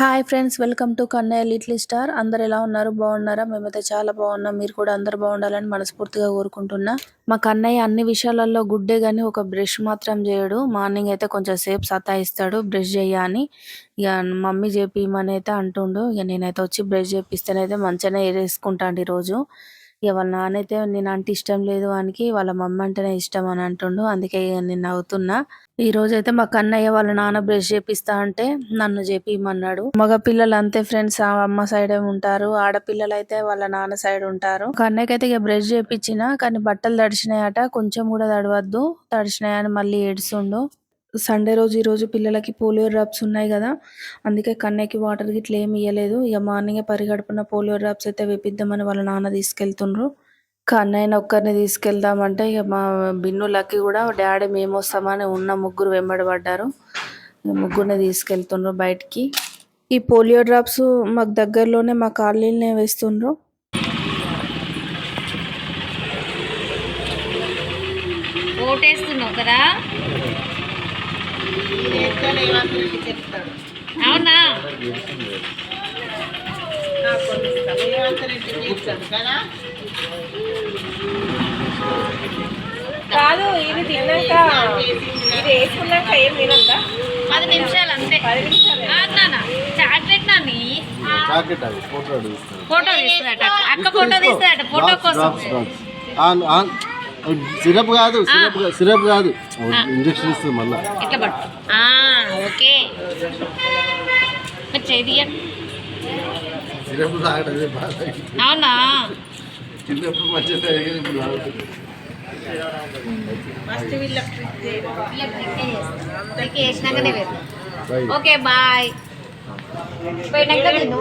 Hi friends welcome to Kannayya little star అందరు ఎలా ఉన్నారు? బాగున్నారా? మేమైతే చాలా బాగున్నాం. మీరు కూడా అందరు బాగుండాలని మనస్ఫూర్తిగా కోరుకుంటున్నా. మా కన్నయ్య అన్ని విషయాలలో గుడ్డే కానీ ఒక బ్రష్ మాత్రం చేయడు. మార్నింగ్ అయితే కొంచెం సేపు సతాయిస్తాడు. బ్రష్ చేయని అని ఇక మమ్మీ చేపియమని అయితే అంటుండు. ఇక నేనైతే వచ్చి బ్రష్ చేపిస్తేనైతే మంచిగానే వేసుకుంటాండి రోజు ఇక వాళ్ళ నాన్న అయితే నేను అంటే ఇష్టం లేదు వానికి వాళ్ళ మమ్మీ అంటేనే ఇష్టం అని అంటుండు. అందుకే ఇక నేను నవ్వుతున్నా. ఈ రోజు అయితే మా కన్నయ్య వాళ్ళ నాన్న బ్రష్ చేపిస్తా అంటే నన్ను చేపియమన్నాడు. మగ పిల్లలు అంతే ఫ్రెండ్స్ ఆ అమ్మ సైడ్ ఉంటారు ఆడపిల్లలు అయితే వాళ్ళ నాన్న సైడ్ ఉంటారు. కన్నయ్యకి అయితే ఇక బ్రష్ చేపించిన కానీ బట్టలు తడిచినాయట కొంచెం కూడా తడవద్దు. తడిచినాయని మళ్ళీ ఏడుస్తుండు. సండే రోజు ఈరోజు పిల్లలకి పోలియో డ్రాప్స్ ఉన్నాయి కదా. అందుకే కన్నయ్యకి వాటర్ గిట్ల ఏమి ఇవ్వలేదు ఇక మార్నింగే పరిగడుపున పోలియో డ్రాప్స్ అయితే వేపిద్దామని వాళ్ళ నాన్న తీసుకెళ్తుండ్రు. కన్నయ్యని ఒక్కరిని తీసుకెళ్దామంటే ఇక మా బిన్నులకి కూడా డాడీ మేము వస్తామని ఉన్న ముగ్గురు వెంబడబడ్డారు ముగ్గురిని తీసుకెళ్తుండ్రు బయటికి. ఈ పోలియో డ్రాప్స్ మాకు దగ్గరలోనే మా కాలనీలనే వేస్తుండ్రు. ఓటేస్తున్నావు కదా? అవునా? కాదు ఇది తిన్నాక ఇది వేసుకున్నాక ఏం తినద్దా? పది నిమిషాలు అంతే. పది నిమిషాలు. చాక్లెట్ నాని? అది ఫోటో తీస్తాను ఫోటో తీస్తాడట అక్క ఫోటో తీస్తాడట ఫోటో కోసం. సిరప్ కాదు సిరప్ కాదు సిరప్ కాదు. ఇంజక్షన్ ఇస్తుంది మళ్ళా. ఇట్లా పట్టు. ఆ, ఓకే. తీయండి. సిరప్ తాగడమే అవునా? చిన్నప్పుడు మంచిగా తాగేది, ఇప్పుడు తాగుతుంది. ఫస్ట్ వీళ్ళకి చేసినాకనే వేరు. Okay bye. పోయినాక నేను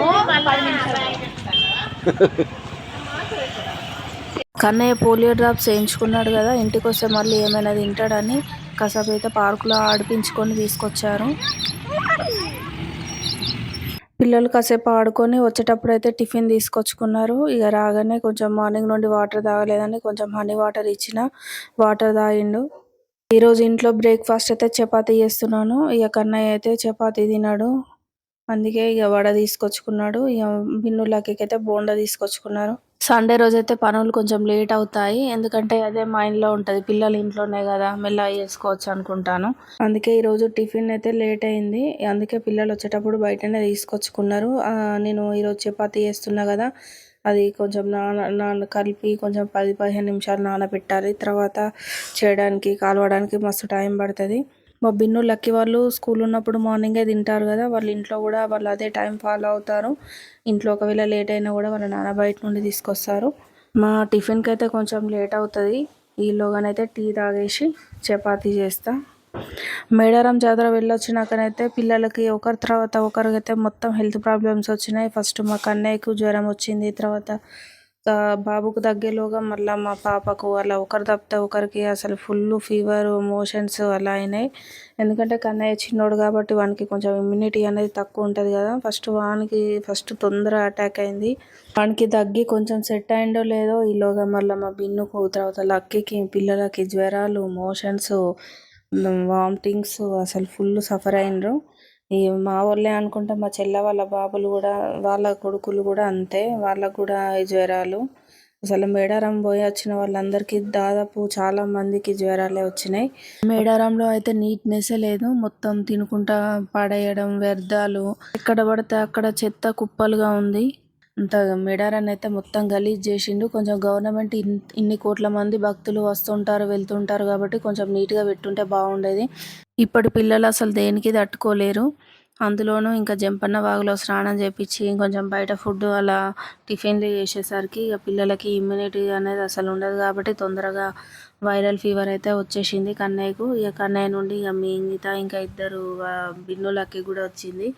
పది నిమిషాలు. కన్నయ్య పోలియో డ్రాప్స్ వేయించుకున్నాడు కదా ఇంటికి వస్తే మళ్ళీ ఏమైనా తింటాడని కాసేపు అయితే పార్కులో ఆడిపించుకొని తీసుకొచ్చారు. పిల్లలు కాసేపు ఆడుకొని వచ్చేటప్పుడు అయితే టిఫిన్ తీసుకొచ్చుకున్నారు. ఇక రాగానే కొంచెం మార్నింగ్ నుండి వాటర్ తాగలేదని కొంచెం హనీ వాటర్ ఇచ్చిన వాటర్ తాగిండు. ఈరోజు ఇంట్లో బ్రేక్ఫాస్ట్ అయితే చపాతీ చేస్తున్నాను. ఇక కన్నయ్య అయితే చపాతీ తిన్నాడు అందుకే ఇక వడ తీసుకొచ్చుకున్నాడు. ఇక బిన్నులకి అయితే బోండా తీసుకొచ్చుకున్నారు. సండే రోజు అయితే పనులు కొంచెం లేట్ అవుతాయి. ఎందుకంటే అదే మా ఇంట్లో ఉంటుంది. పిల్లలు ఇంట్లోనే కదా. మెల్లగా చేసుకోవచ్చు అనుకుంటాను. అందుకే ఈరోజు టిఫిన్ అయితే లేట్ అయింది. అందుకే పిల్లలు వచ్చేటప్పుడు బయటనే తీసుకొచ్చుకున్నారు. నేను ఈరోజు చపాతీ చేస్తున్నా కదా. అది కొంచెం నాన నాన కలిపి కొంచెం పది పదిహేను నిమిషాలు నానబెట్టాలి. తర్వాత చేయడానికి కాలవడానికి మస్తు టైం పడుతుంది. మా బిన్ను లక్కీ వాళ్ళు స్కూల్ ఉన్నప్పుడు మార్నింగే తింటారు కదా వాళ్ళు ఇంట్లో కూడా వాళ్ళు అదే టైం ఫాలో అవుతారు. ఇంట్లో ఒకవేళ లేట్ అయినా కూడా వాళ్ళ నాన్న బయట నుండి తీసుకొస్తారు. మా టిఫిన్కి అయితే కొంచెం లేట్ అవుతుంది. ఈలోగానైతే టీ తాగేసి చపాతీ చేస్తా. మేడారం జాతర వెళ్ళొచ్చినాకనైతే పిల్లలకి ఒకరి తర్వాత ఒకరికైతే మొత్తం హెల్త్ ప్రాబ్లమ్స్ వచ్చినాయి. ఫస్ట్ మా కన్నయ్యకు జ్వరం వచ్చింది తర్వాత బాబుకు తగ్గేలోగా మళ్ళీ మా పాపకు అలా ఒకరు తప్పితే ఒకరికి అసలు ఫుల్ ఫీవర్ మోషన్స్ అలా అయినాయి. ఎందుకంటే కన్నయ్య చిన్నోడు కాబట్టి వానికి కొంచెం ఇమ్యూనిటీ అనేది తక్కువ ఉంటుంది కదా. ఫస్ట్ వానికి ఫస్ట్ తొందర అటాక్ అయింది. వానికి తగ్గి కొంచెం సెట్ అయిందో లేదో ఈలోగా మళ్ళీ మా బిన్నుకు తర్వాత లక్కీకి పిల్లలకి జ్వరాలు మోషన్స్ వామిటింగ్స్ అసలు ఫుల్ సఫర్ అయినరు. ఈ మా వాళ్ళే అనుకుంటా మా చెల్ల వాళ్ళ బాబులు కూడా వాళ్ళ కొడుకులు కూడా అంతే. వాళ్ళకు కూడా ఈ జ్వరాలు. అసలు మేడారం పోయి వచ్చిన వాళ్ళందరికీ దాదాపు చాలా మందికి జ్వరాలే వచ్చినాయి. మేడారంలో అయితే నీట్నెస్ లేదు. మొత్తం తినుకుంటా పడేయడం వ్యర్థాలు. ఎక్కడ పడితే అక్కడ చెత్త కుప్పలుగా ఉంది. అంత మేడారాన్ని అయితే మొత్తం గలీజ్ చేసిండు. కొంచెం గవర్నమెంట్ ఇన్- ఇన్ని కోట్ల మంది భక్తులు వస్తుంటారు వెళ్తుంటారు కాబట్టి కొంచెం నీట్గా పెట్టుంటే బాగుండేది. ఇప్పటి పిల్లలు అసలు దేనికి తట్టుకోలేరు. అందులోనూ ఇంకా జంపన్న వాగులో స్నానం చేపించి కొంచెం బయట ఫుడ్ అలా టిఫిన్లు చేసేసరికి ఇక పిల్లలకి ఇమ్యూనిటీ అనేది అసలు ఉండదు కాబట్టి తొందరగా వైరల్ ఫీవర్ అయితే వచ్చేసింది కన్నయ్యకు. ఇక కన్నయ్య నుండి ఇక మిగతా ఇంకా ఇద్దరు బిన్నులకి కూడా వచ్చింది.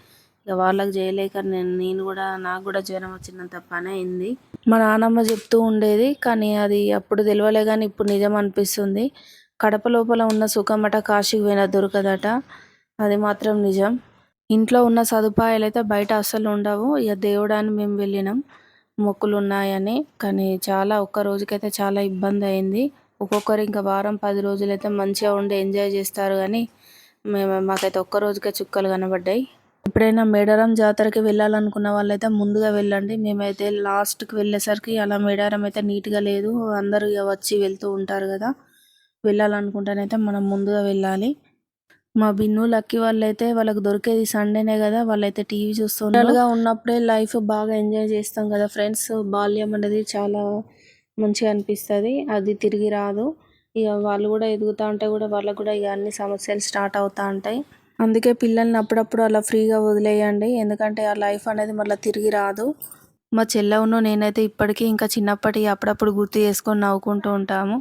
ఇక వాళ్ళకి చేయలేక నేను నేను కూడా నాకు కూడా జ్వరం వచ్చినంత పని అయింది. మా నాన్నమ్మ చెప్తూ ఉండేది కానీ అది అప్పుడు తెలియలే కానీ ఇప్పుడు నిజం అనిపిస్తుంది. కడప లోపల ఉన్న సుఖమట కాశీకి పోయినా దొరకదట. అది మాత్రం నిజం. ఇంట్లో ఉన్న సదుపాయాలు అయితే బయట అస్సలు ఉండవు. ఇక దేవుడాన్ని మేము వెళ్ళినాం. మొక్కులు ఉన్నాయని కానీ చాలా ఒక్క రోజుకైతే చాలా ఇబ్బంది అయింది. ఒక్కొక్కరు ఇంకా వారం పది రోజులైతే మంచిగా ఉండి ఎంజాయ్ చేస్తారు కానీ మేము మాకైతే ఒక్క రోజుకే చుక్కలు కనబడ్డాయి. ఎప్పుడైనా మేడారం జాతరకి వెళ్ళాలనుకున్న వాళ్ళైతే ముందుగా వెళ్ళండి. మేమైతే లాస్ట్కి వెళ్ళేసరికి అలా మేడారం అయితే నీట్గా లేదు. అందరూ ఇక వచ్చి వెళ్తూ ఉంటారు కదా. వెళ్ళాలనుకుంటేనైతే మనం ముందుగా వెళ్ళాలి. మా బిన్ను లక్కీ వాళ్ళైతే వాళ్ళకి దొరికేది సండేనే కదా వాళ్ళైతే టీవీ చూస్తున్నారు ఉన్నప్పుడే లైఫ్ బాగా ఎంజాయ్ చేస్తాం కదా ఫ్రెండ్స్. బాల్యం అనేది చాలా మంచిగా అనిపిస్తుంది. అది తిరిగి రాదు. ఇక వాళ్ళు కూడా ఎదుగుతూ ఉంటే కూడా వాళ్ళకు కూడా ఇక అన్ని సమస్యలు స్టార్ట్ అవుతూ ఉంటాయి. అందుకే పిల్లల్ని అప్పుడప్పుడు అలా ఫ్రీగా వదిలేయండి. ఎందుకంటే ఆ లైఫ్ అనేది మళ్ళీ తిరిగి రాదు. మా చెల్లవును నేనైతే ఇప్పటికీ ఇంకా చిన్నప్పటి అప్పుడప్పుడు గుర్తు చేసుకొని నవ్వుకుంటూ ఉంటాము.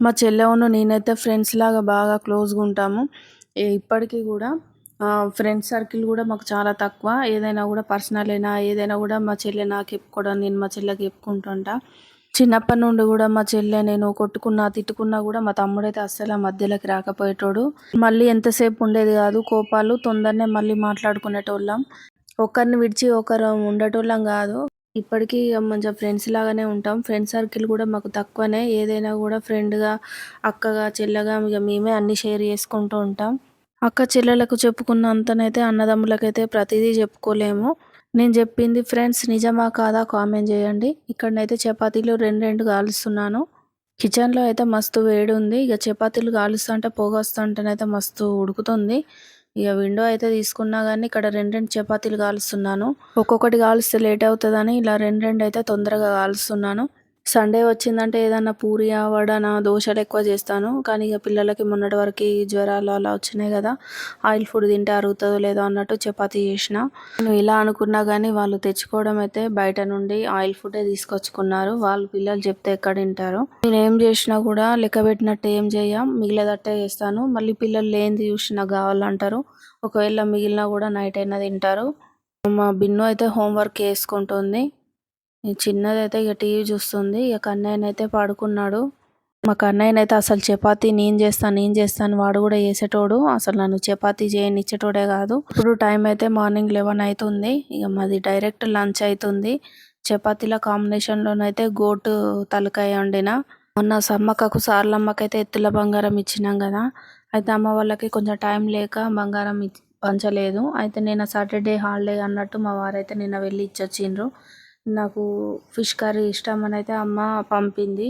మా చెల్లెవును నేనైతే ఫ్రెండ్స్ లాగా బాగా క్లోజ్గా ఉంటాము. ఇప్పటికీ కూడా ఫ్రెండ్స్ సర్కిల్ కూడా మాకు చాలా తక్కువ. ఏదైనా కూడా పర్సనల్ అయినా ఏదైనా కూడా మా చెల్లె నాకు చెప్పుకోవడం నేను మా చెల్లెకి చెప్పుకుంటుంటా. చిన్నప్పటి నుండి కూడా మా చెల్లె నేను కొట్టుకున్నా తిట్టుకున్నా కూడా మా తమ్ముడైతే అస్సలు ఆ మధ్యలోకి రాకపోయేటోడు. మళ్ళీ ఎంతసేపు ఉండేది కాదు కోపాలు తొందరనే మళ్ళీ మాట్లాడుకునేటోళ్ళం. ఒకరిని విడిచి ఒకరు ఉండేటోళ్ళం కాదు. ఇప్పటికీ ఇక మంచిగా ఫ్రెండ్స్ లాగానే ఉంటాం. ఫ్రెండ్ సర్కిల్ కూడా మాకు తక్కువనే. ఏదైనా కూడా ఫ్రెండ్గా అక్కగా చెల్లగా ఇక మేమే అన్ని షేర్ చేసుకుంటూ ఉంటాం. అక్క చెల్లెలకు చెప్పుకున్నంతనైతే అన్నదమ్ములకైతే ప్రతిదీ చెప్పుకోలేము. నేను చెప్పింది ఫ్రెండ్స్ నిజమా కాదా కామెంట్ చేయండి. ఇక్కడనైతే చపాతీలు రెండు రెండు కాలుస్తున్నాను. కిచెన్లో అయితే మస్తు వేడి ఉంది. ఇక చపాతీలు కాలుస్తుంటే పొగ వస్తుంటేనైతే మస్తు ఉడుకుతుంది. ఇక విండో అయితే తీసుకున్నా కానీ ఇక్కడ రెండు రెండు చపాతీలు కాలుస్తున్నాను. ఒక్కొక్కటి కాలుస్తే లేట్ అవుతుందని ఇలా రెండు రెండు అయితే తొందరగా కాలుస్తున్నాను. సండే వచ్చిందంటే ఏదన్నా పూరి వడన దోశలు ఎక్కువ చేస్తాను. కానీ ఇక పిల్లలకి మొన్నటి వరకు జ్వరాలు అలా వచ్చినాయి కదా ఆయిల్ ఫుడ్ తింటే అరుగుతుందో లేదో అన్నట్టు చపాతీ చేసిన. నేను ఇలా అనుకున్నా కానీ వాళ్ళు తెచ్చుకోవడం అయితే బయట నుండి ఆయిల్ ఫుడే తీసుకొచ్చుకున్నారు. వాళ్ళు పిల్లలు చెప్తే ఎక్కడ తింటారు. నేను ఏం చేసినా కూడా లెక్క పెట్టినట్టు ఏం చేయం. మిగిలేదట్టే చేస్తాను. మళ్ళీ పిల్లలు లేనిది చూసి నాకు కావాలంటారు. ఒకవేళ మిగిలినా కూడా నైట్ అయినా తింటారు. మా బిన్ను అయితే హోంవర్క్ వేసుకుంటుంది చిన్నదైతే ఇక టీవీ చూస్తుంది. ఇక అన్నయ్యనైతే పడుకున్నాడు. మా కన్నయ్యనైతే అయితే అసలు చపాతీ నేను చేస్తాను నేను చేస్తాను వాడు కూడా చేసేటోడు. అసలు నన్ను చపాతీ చేయనిచ్చేటోడే కాదు. ఇప్పుడు టైం అయితే మార్నింగ్ లెవెన్ అవుతుంది ఇక మాది డైరెక్ట్ లంచ్ అవుతుంది చపాతీల కాంబినేషన్లోనైతే గోటు తలకాయ వండిన. మొన్న సమ్మక్కకు సార్లమ్మకైతే ఎత్తుల బంగారం ఇచ్చినాం కదా. అయితే అమ్మ వాళ్ళకి కొంచెం టైం లేక బంగారం పంచలేదు. అయితే నేను సాటర్డే హాలిడే అన్నట్టు మా వారైతే నిన్న వెళ్ళి ఇచ్చొచ్చిండ్రు. నాకు ఫిష్ కర్రీ ఇష్టం అని అయితే అమ్మ పంపింది.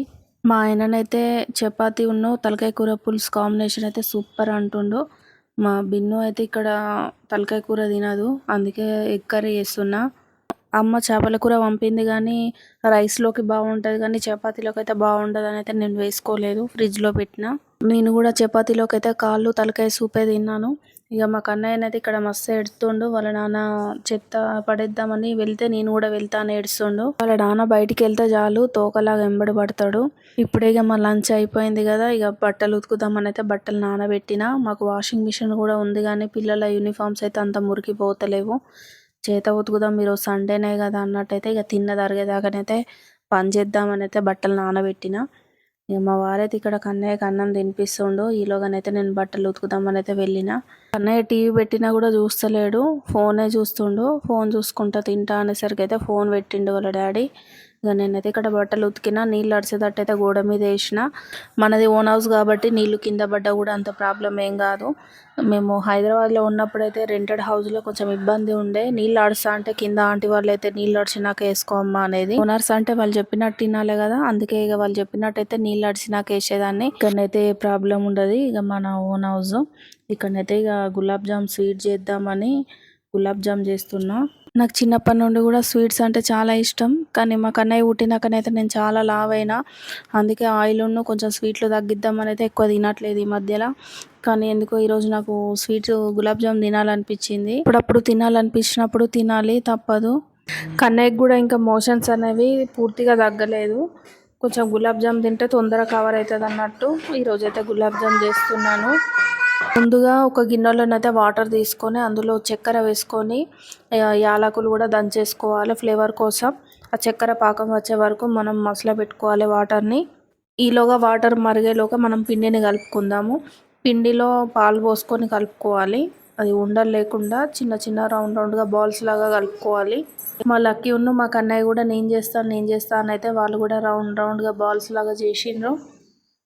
మా ఆయననైతే చపాతీ ఉన్న తలకాయ కూర పులుసు కాంబినేషన్ అయితే సూపర్ అంటుండు. మా బిన్ను అయితే ఇక్కడ తలకాయ కూర తినదు అందుకే ఎగ్ కర్రీ చేస్తున్నా. అమ్మ చేపల కూర పంపింది కానీ రైస్లోకి బాగుంటుంది కానీ చపాతీలోకి అయితే బాగుండదు అని అయితే నేను వేసుకోలేదు ఫ్రిడ్జ్లో పెట్టిన. నేను కూడా చపాతీలోకి అయితే కాళ్ళు తలకాయ సూపే తిన్నాను. ఇక మా కన్నయ్యన అయితే ఇక్కడ మస్తు ఏడుస్తుండు. వాళ్ళ నాన్న చెత్త పడేద్దామని వెళ్తే నేను కూడా వెళ్తాను ఏడుస్తుండు. వాళ్ళ నాన్న బయటికి వెళ్తే చాలు తోకలాగా వెంబడి పడతాడు. ఇప్పుడే ఇక మా లంచ్ అయిపోయింది కదా ఇక బట్టలు ఉతుకుదామని అయితే బట్టలు నానబెట్టిన. మాకు వాషింగ్ మిషన్ కూడా ఉంది కానీ పిల్లల యూనిఫామ్స్ అయితే అంత మురికిపోతలేవు. చేత ఉతుకుదాం మీరు సండేనే కదా అన్నట్టయితే ఇక తిన్న తరిగేదాకానైతే పని చేద్దామని అయితే బట్టలు నానబెట్టిన. ఇక మా వారైతే ఇక్కడ కన్నయ్యకి అన్నం తినిపిస్తుండు. ఈలోగానైతే నేను బట్టలు ఉతుకుదామని అయితే వెళ్ళిన. కన్నయ్య టీవీ పెట్టినా కూడా చూస్తలేడు ఫోనే చూస్తుండు. ఫోన్ చూసుకుంటా తింటా అనేసరికి అయితే ఫోన్ పెట్టిండు వాళ్ళ డాడీ. ఇక నేనైతే ఇక్కడ బట్టలు ఉతికినా నీళ్ళు అడిచేటట్టు అయితే గోడ మీద వేసిన. మనది ఓన్ హౌస్ కాబట్టి నీళ్ళు కింద పడ్డా కూడా అంత ప్రాబ్లం ఏం కాదు. మేము హైదరాబాద్లో ఉన్నప్పుడైతే రెంటెడ్ హౌస్లో కొంచెం ఇబ్బంది ఉండే. నీళ్ళు అడుస్తా అంటే కింద ఆంటీ వాళ్ళు అయితే నీళ్ళు అడిచినాక వేసుకోమ్మా అనేది. ఓనర్స్ అంటే వాళ్ళు చెప్పినట్టు తినాలి కదా. అందుకే ఇక వాళ్ళు చెప్పినట్టయితే నీళ్ళు అడిచినాక వేసేదాన్ని. ఇక్కడనైతే ఏ ప్రాబ్లం ఉండదు ఇక మన ఓన్ హౌస్ ఇక్కడనైతే ఇక గులాబ్ జామ్ స్వీట్ చేద్దామని గులాబ్ జామ్ చేస్తున్నా. నాకు చిన్నప్పటి నుండి కూడా స్వీట్స్ అంటే చాలా ఇష్టం. కానీ మా కన్నయ్య పుట్టినాకనైతే నేను చాలా లావ్ అయినా. అందుకే ఆయిల్ కొంచెం స్వీట్లు తగ్గిద్దామని అయితే ఎక్కువ తినట్లేదు ఈ మధ్యలో. కానీ ఎందుకో ఈరోజు నాకు స్వీట్స్ గులాబ్ జామ్ తినాలనిపించింది. అప్పుడప్పుడు తినాలనిపించినప్పుడు తినాలి తప్పదు. కన్నయ్యకి కూడా ఇంకా మోషన్స్ అనేవి పూర్తిగా తగ్గలేదు. కొంచెం గులాబ్ జామ్ తింటే తొందరగా కవర్ అవుతుంది అన్నట్టు ఈరోజు అయితే గులాబ్ జామ్ చేస్తున్నాను. ముందుగా ఒక గిన్నెలోనైతే వాటర్ తీసుకొని అందులో చక్కెర వేసుకొని యాలకులు కూడా దంచేసుకోవాలి ఫ్లేవర్ కోసం. ఆ చక్కెర పాకం వచ్చే వరకు మనం మసల పెట్టుకోవాలి వాటర్ని. ఈలోగా వాటర్ మరిగేలోగా మనం పిండిని కలుపుకుందాము. పిండిలో పాలు పోసుకొని కలుపుకోవాలి. అది ఉండలు లేకుండా చిన్న చిన్న రౌండ్ రౌండ్గా బాల్స్ లాగా కలుపుకోవాలి. మా లక్కీ ఉన్న మా కన్నయ్య కూడా నేను చేస్తాను నేను చేస్తాను అని అయితే వాళ్ళు కూడా రౌండ్ రౌండ్గా బాల్స్ లాగా చేసిండ్రు.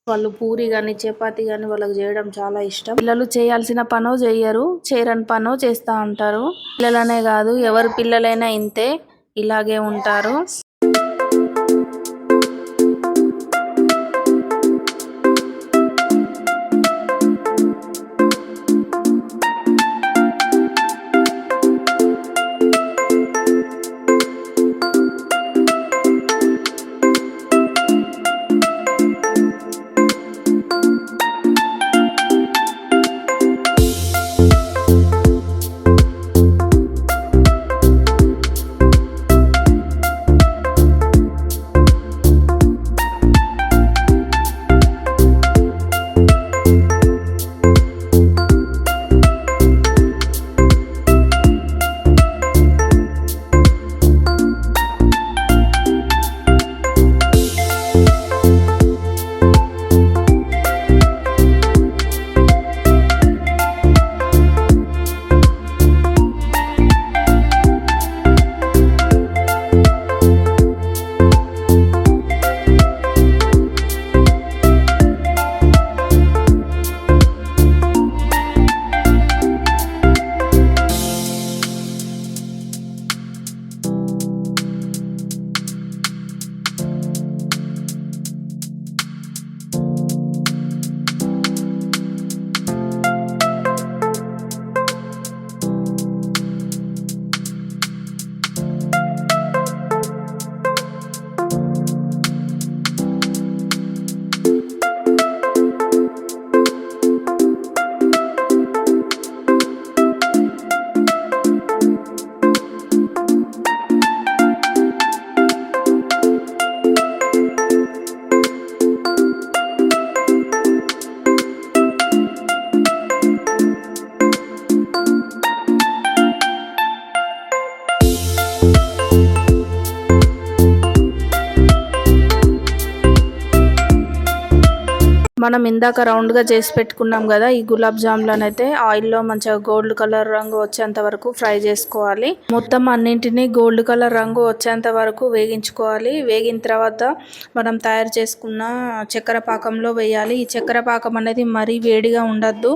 వాళ్ళు పూరి కానీ చపాతి కానీ వాళ్ళకి చేయడం చాలా ఇష్టం. పిల్లలు చేయాల్సిన పనో చేయరు చేయరని పనో చేస్తూ ఉంటారు. పిల్లలనే కాదు ఎవరి పిల్లలైనా ఇంతే ఇలాగే ఉంటారు. మనం ఇందాక రౌండ్గా చేసి పెట్టుకున్నాం కదా ఈ గులాబ్ జామ్లను అయితే ఆయిల్లో మంచిగా గోల్డ్ కలర్ రంగు వచ్చేంత వరకు ఫ్రై చేసుకోవాలి. మొత్తం అన్నింటినీ గోల్డ్ కలర్ రంగు వచ్చేంత వరకు వేగించుకోవాలి. వేగిన తర్వాత మనం తయారు చేసుకున్న చక్కెర పాకంలో వేయాలి. ఈ చక్కెర పాకం అనేది మరీ వేడిగా ఉండద్దు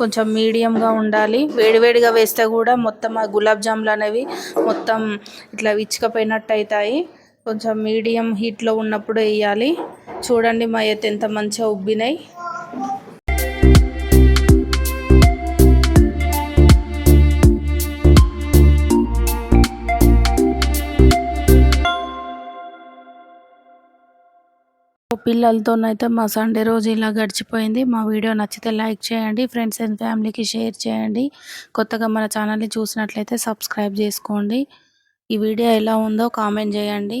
కొంచెం మీడియంగా ఉండాలి. వేడివేడిగా వేస్తే కూడా మొత్తం ఆ గులాబ్ జాములు అనేవి మొత్తం ఇట్లా విచ్చుకపోయినట్టు అవుతాయి కొంచెం మీడియం హీట్లో ఉన్నప్పుడు వేయాలి చూడండి మా అయితే ఎంత మంచిగా ఉబ్బినాయి. పిల్లలతోనైతే మా సండే రోజు ఇలా గడిచిపోయింది. మా వీడియో నచ్చితే లైక్ చేయండి ఫ్రెండ్స్ అండ్ ఫ్యామిలీకి షేర్ చేయండి. కొత్తగా మన ఛానల్ని చూసినట్లయితే సబ్స్క్రైబ్ చేసుకోండి. ఈ వీడియో ఎలా ఉందో కామెంట్ చేయండి.